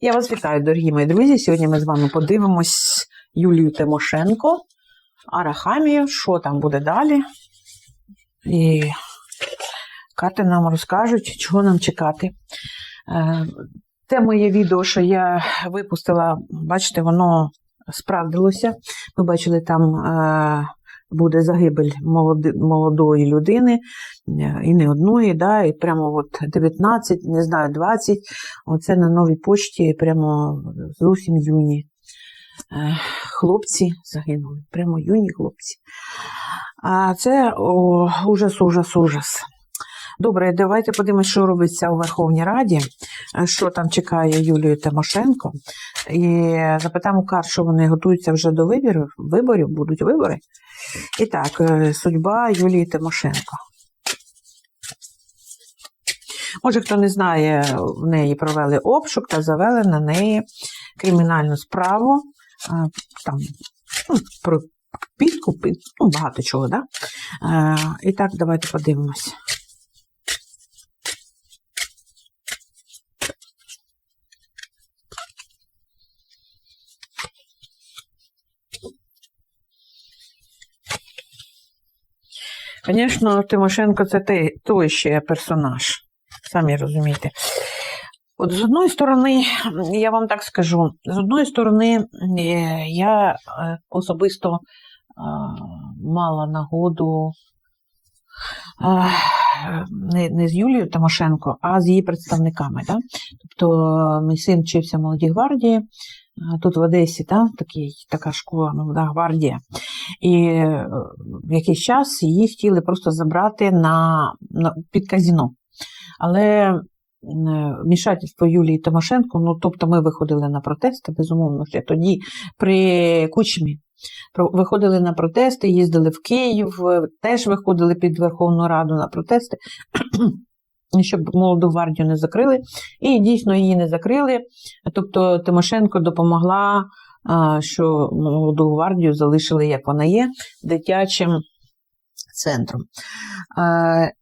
Я вас вітаю, дорогі мої друзі. Сьогодні ми з вами подивимось Юлію Тимошенко, Арахамію, що там буде далі. І карти нам розкажуть, чого нам чекати. Е, Те моє відео, що я випустила, бачите, воно справдилося. Ми бачили, там е, буде загибель молодої людини, е, і не одної, да, і прямо от 19, не знаю, 20. Оце на новій почті, прямо зовсім юні е, хлопці загинули. Прямо юні хлопці. А це о, ужас, ужас, ужас. Добре, давайте подивимося, що робиться у Верховній Раді, е, що там чекає Юлію Тимошенко. І запитаємо карт, що вони готуються вже до виборів. Виборів будуть вибори. І так, е, судьба Юлії Тимошенко. Може, хто не знає, в неї провели обшук та завели на неї кримінальну справу. е, Там, ну, про підкупи, ну, багато чого, да? І так, давайте подивимось. Звісно, Тимошенко це той, ще персонаж, самі розумієте. От з одної сторони, я вам так скажу, з одної сторони, е, я е, особисто е, мала нагоду не, з Юлією Тимошенко, а з її представниками. Да? Тобто, мій син вчився в молодій гвардії, тут в Одесі да, такий, така школа, молода гвардія. І е, в якийсь час її хотіли просто забрати на, на під казіно. Але е, вмішательство Юлії Тимошенко, ну тобто ми виходили на протести, безумовно, ще тоді при Кучмі. Виходили на протести, їздили в Київ, е, теж виходили під Верховну Раду на протести, щоб молоду гвардію не закрили. І дійсно її не закрили. Тобто Тимошенко допомогла, що молоду гвардію залишили, як вона є, дитячим центром.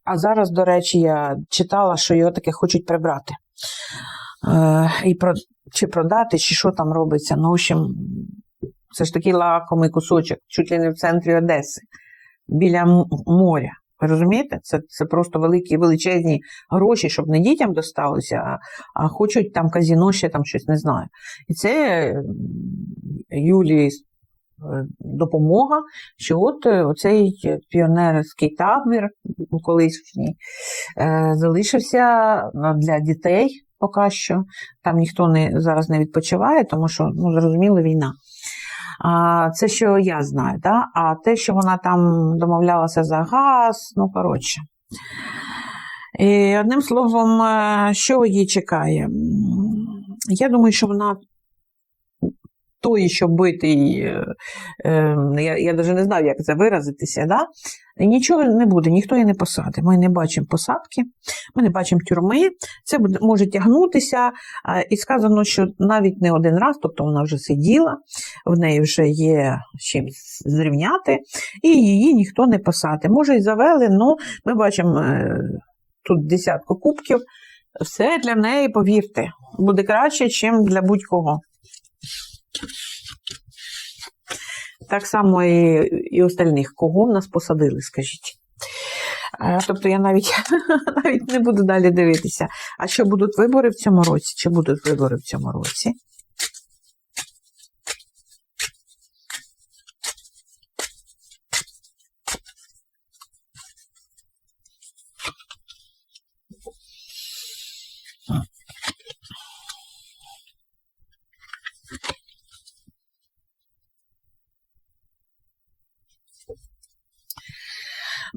А, зараз, до речі, я читала, що його таке хочуть прибрати. І про, чи продати, чи що там робиться. Ну, в общем, це ж такий лакомий кусочок, чуть ли не в центрі Одеси, біля моря. Ви розумієте? Це, це просто великі величезні гроші, щоб не дітям досталося, а, а хочуть там казіно, ще там щось не знаю. І це Юлії е, допомога, що от е, оцей піонерський табір колишній е, залишився для дітей поки що. Там ніхто не, зараз не відпочиває, тому що, ну, зрозуміло, війна. Це що я знаю, да? а те, що вона там домовлялася за газ, ну коротше. І одним словом, е, що її чекає? Я думаю, що вона той, що битий, е, е, я, я навіть не знаю, як це виразитися, да? нічого не буде, ніхто її не посадить. Ми не бачимо посадки, ми не бачимо тюрми, це буде, може тягнутися. І сказано, що навіть не один раз, тобто вона вже сиділа, в неї вже є чим зрівняти, і її ніхто не посадить. Може, і завели, але ми бачимо е, тут десятку кубків. Все для неї, повірте, буде краще, ніж для будь-кого. Так само і, і остальних. Кого в нас посадили, скажіть. Тобто я навіть, навіть не буду далі дивитися. А що будуть вибори в цьому році? Чи будуть вибори в цьому році?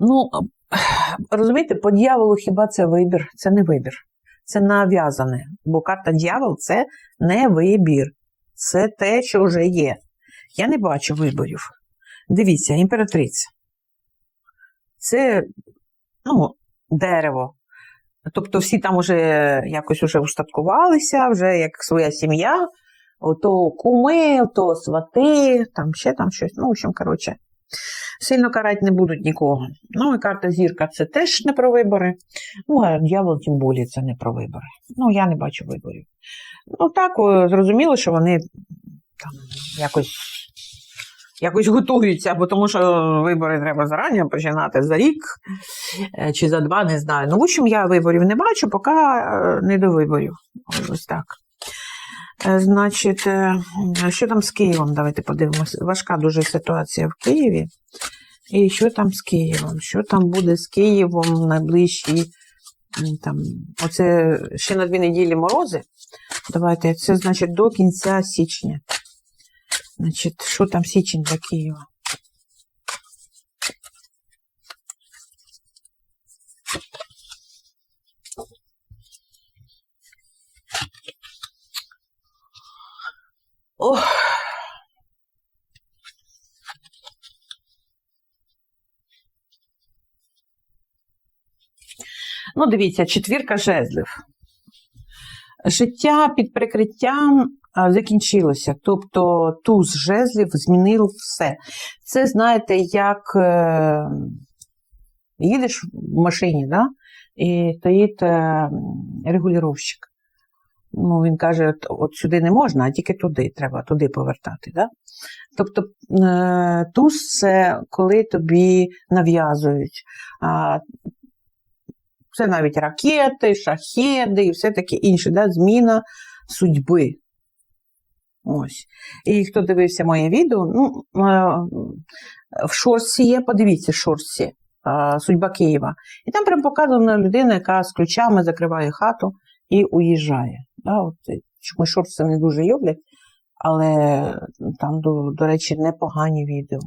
Ну, розумієте, по дьяволу хіба це вибір? Це не вибір. Це нав'язане. Бо карта дьявол це не вибір. Це те, що вже є. Я не бачу виборів. Дивіться, імператриця. Це ну, дерево. Тобто всі там вже якось уже устаткувалися, вже як своя сім'я, ото куми, ото свати, там ще там щось. Ну, в общем, коротше, Сильно карати не будуть нікого. Ну і карта зірка це теж не про вибори. Ну, а дьявол тим більше це не про вибори. Ну, я не бачу виборів. Ну так, зрозуміло, що вони там якось. Якось готуються, бо тому що вибори треба зарані починати за рік е, чи за два, не знаю. Ну, в общем, я виборів не бачу, поки е, не до виборів. Ось так. Е, Значить, е, що там з Києвом? Давайте подивимося. Важка дуже ситуація в Києві. І що там з Києвом? Що там буде з Києвом найближчі там, оце ще на дві неділі морози. Давайте, це значить до кінця січня. Значить, що там січень для Києва? Ох. Ну, дивіться, четвірка жезлів. Життя під прикриттям закінчилося. Тобто туз жезлів змінив все. Це, знаєте, як е, їдеш в машині, да? і стоїть е. Ну, він каже, от, от сюди не можна, а тільки туди, треба туди повертати. Да? Тобто е, туз це коли тобі нав'язують. Це навіть ракети, шахеди і все таке інше, да? зміна судьби. Ось. І хто дивився моє відео, ну, е, в шорсі є, подивіться шорсі, судьба Києва. І там прям показана людина, яка з ключами закриває хату і уїжджає. Да? От, е, шорти не дуже люблять, але там, до, до речі, непогані відео.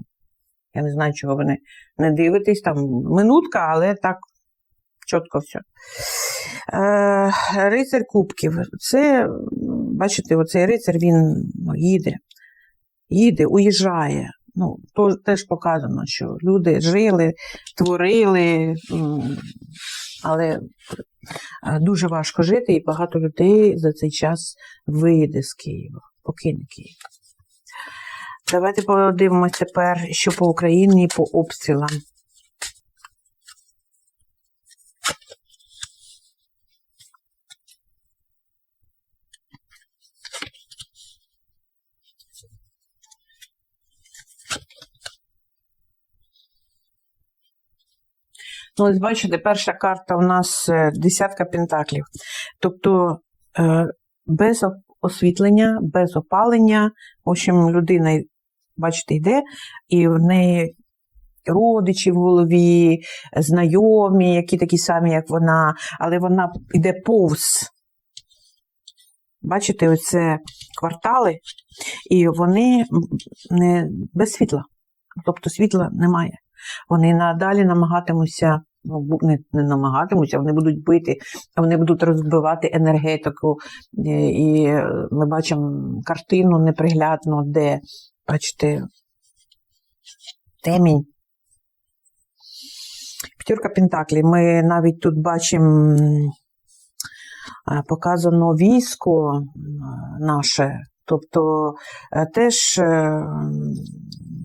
Я не знаю, чого ви не, не дивитесь, там минутка, але так чітко все. Е, рицар Кубків. Це, бачите, оцей рицар він ну, їде, їде, уїжджає. Ну, то теж показано, що люди жили, творили, але дуже важко жити, і багато людей за цей час вийде з Києва, покине Київ. Давайте подивимося тепер, що по Україні по обстрілам. Ось бачите, перша карта у нас е, десятка пентаклів. Тобто е, без освітлення, без опалення, в общем, людина, бачите, йде, і в неї родичі в голові, знайомі, які такі самі, як вона, але вона йде повз. Бачите, оце квартали, і вони не без світла. Тобто світла немає. Вони надалі намагатимуться, ну, не, не намагатимуться, вони будуть бити, вони будуть розбивати енергетику. Е, І е, ми бачимо картину неприглядну, де, бачите, темінь. П'ятірка Пентаклі. Ми навіть тут бачимо е, показано військо наше, тобто теж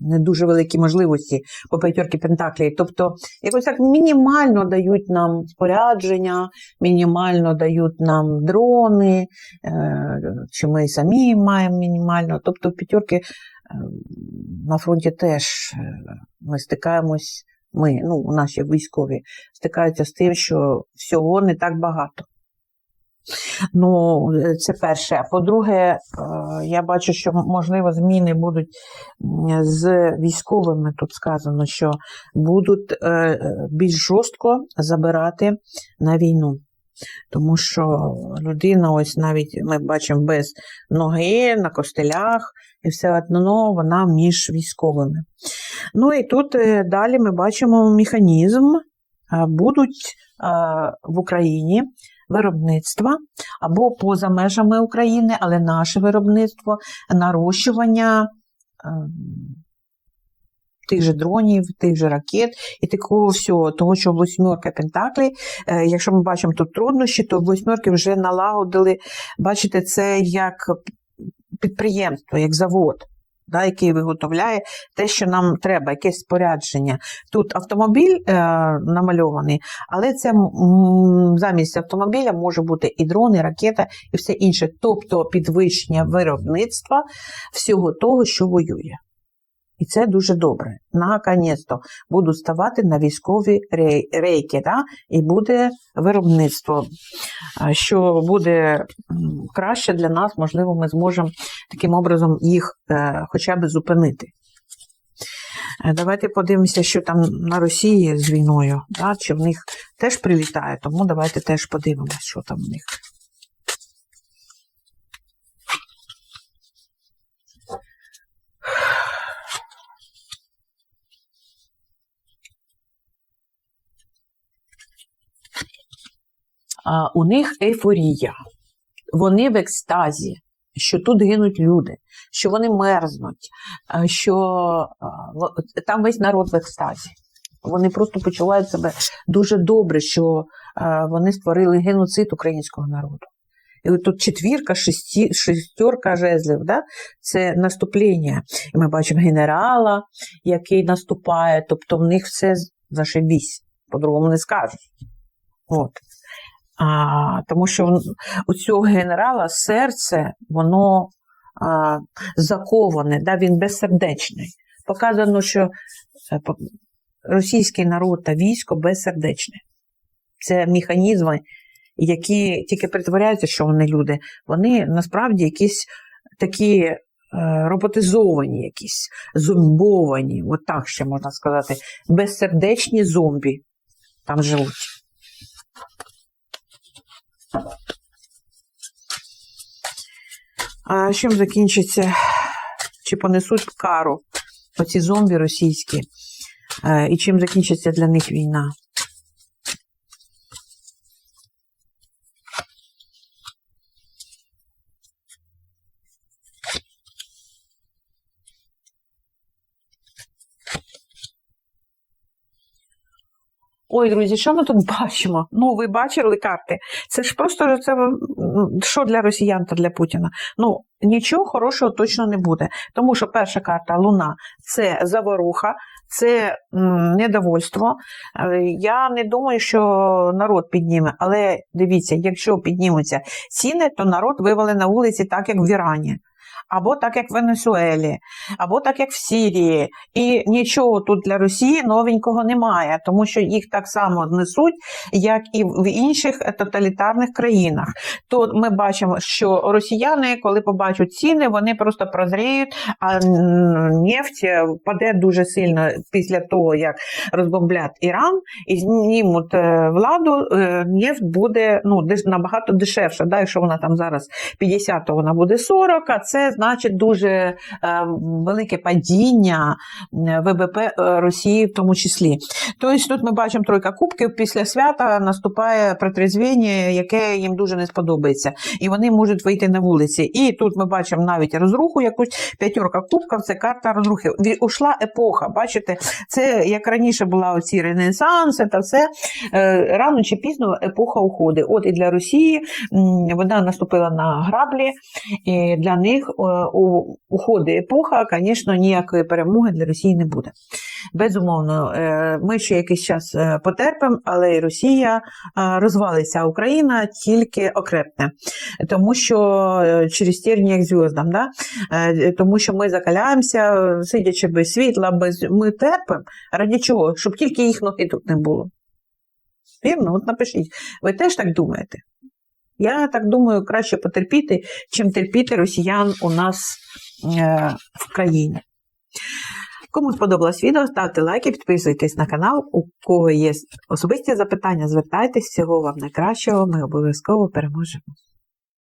не дуже великі можливості по п'ятірки Пентаклі. Тобто, якось так мінімально дають нам спорядження, мінімально дають нам дрони, е, чи ми самі маємо мінімально. Тобто, п'ятірки е, на фронті теж е, ми стикаємось, ми, ну, наші військові, стикаються з тим, що всього не так багато. Ну, е, це перше. А По-друге, е, я бачу, що можливо зміни будуть з військовими. Тут сказано, що будуть е, більш жорстко забирати на війну. Тому що людина, ось навіть ми бачимо без ноги на костелях, і все одно вона між військовими. Ну і тут далі ми бачимо механізм. Будуть в Україні виробництва або поза межами України, але наше виробництво, нарощування ем, тих же дронів, тих же ракет і такого всього, того, що восьмерка Пентаклі, е, якщо ми бачимо тут труднощі, то восьмерки вже налагодили, бачите, це як підприємство, як завод. Да, який виготовляє те, що нам треба, якесь спорядження. Тут автомобіль е, намальований, але це замість автомобіля може бути і дрон, і ракета, і все інше. Тобто підвищення виробництва всього того, що воює. І це дуже добре. Наконець-то буду ставати на військові рейки, да? і буде виробництво, що буде краще для нас, можливо, ми зможемо таким образом їх е, хоча б зупинити. Е, Давайте подивимося, що там на Росії з війною, да? чи в них теж прилітає, тому давайте теж подивимося, що там в них. У них ейфорія. Вони в екстазі, що тут гинуть люди, що вони мерзнуть, що там весь народ в екстазі. Вони просто почувають себе дуже добре, що вони створили геноцид українського народу. І тут четвірка, шесті, шестерка жезлів, да? це наступлення. І ми бачимо генерала, який наступає, тобто в них все зашибісь, по-другому не скажеш. От. А, тому що у цього генерала серце, воно а, заковане, да, він безсердечний. Показано, що е, російський народ та військо безсердечне. Це механізми, які тільки притворяються, що вони люди. Вони насправді якісь такі е, роботизовані, якісь зомбовані, от так ще можна сказати, безсердечні зомбі там живуть. А чим закінчиться, чи понесуть кару оці зомбі російські, Е, і чим закінчиться для них війна? Ой, друзі, що ми тут бачимо? Ну, ви бачили карти. Це ж просто це що для росіян та для Путіна. Ну, нічого хорошого точно не буде. Тому що перша карта Луна це заворуха, це недовольство. Е, Я не думаю, що народ підніме, але дивіться, якщо піднімуться ціни, то народ вивели на вулиці так, як в Ірані. Або так, як в Венесуелі, або так, як в Сирії. І нічого тут для Росії новенького немає, тому що їх так само знесуть, як і в інших тоталітарних країнах. То ми бачимо, що росіяни, коли побачать ціни, вони просто прозріють, а нефть е, впаде дуже сильно після того, як розбомблять Іран і знімуть е, владу, е, нефть буде ну, набагато дешевша. Да? Якщо вона там зараз 50, то вона буде 40, а це значить дуже е, велике падіння е, ВВП е, Росії в тому числі. Тобто тут ми бачимо тройка кубків, після свята наступає протрезвіння, яке їм дуже не сподобається. І вони можуть вийти на вулиці. І тут ми бачимо навіть розруху, якусь п'ятерка кубків, це карта розрухи. Ушла епоха, бачите, це як раніше була оці ренесанси та все. Рано чи пізно епоха уходить. От і для Росії вона наступила на граблі, і для них уходить епоха, звісно, ніякої перемоги для Росії не буде. Безумовно, е, ми ще якийсь час е, потерпимо, але і Росія е, розвалиться, а Україна тільки окрепне. Тому що е, через терні як зв'яздам, да? Е, тому що ми закаляємося, е, сидячи без світла, без ми терпимо. Раді чого? Щоб тільки їх ноги тут не було. Вірно, от напишіть, ви теж так думаєте? Я так думаю, краще потерпіти, чим терпіти росіян у нас е, в країні. Кому сподобалось відео, ставте лайки, підписуйтесь на канал. У кого є особисті запитання, звертайтесь. Всього вам найкращого. Ми обов'язково переможемо.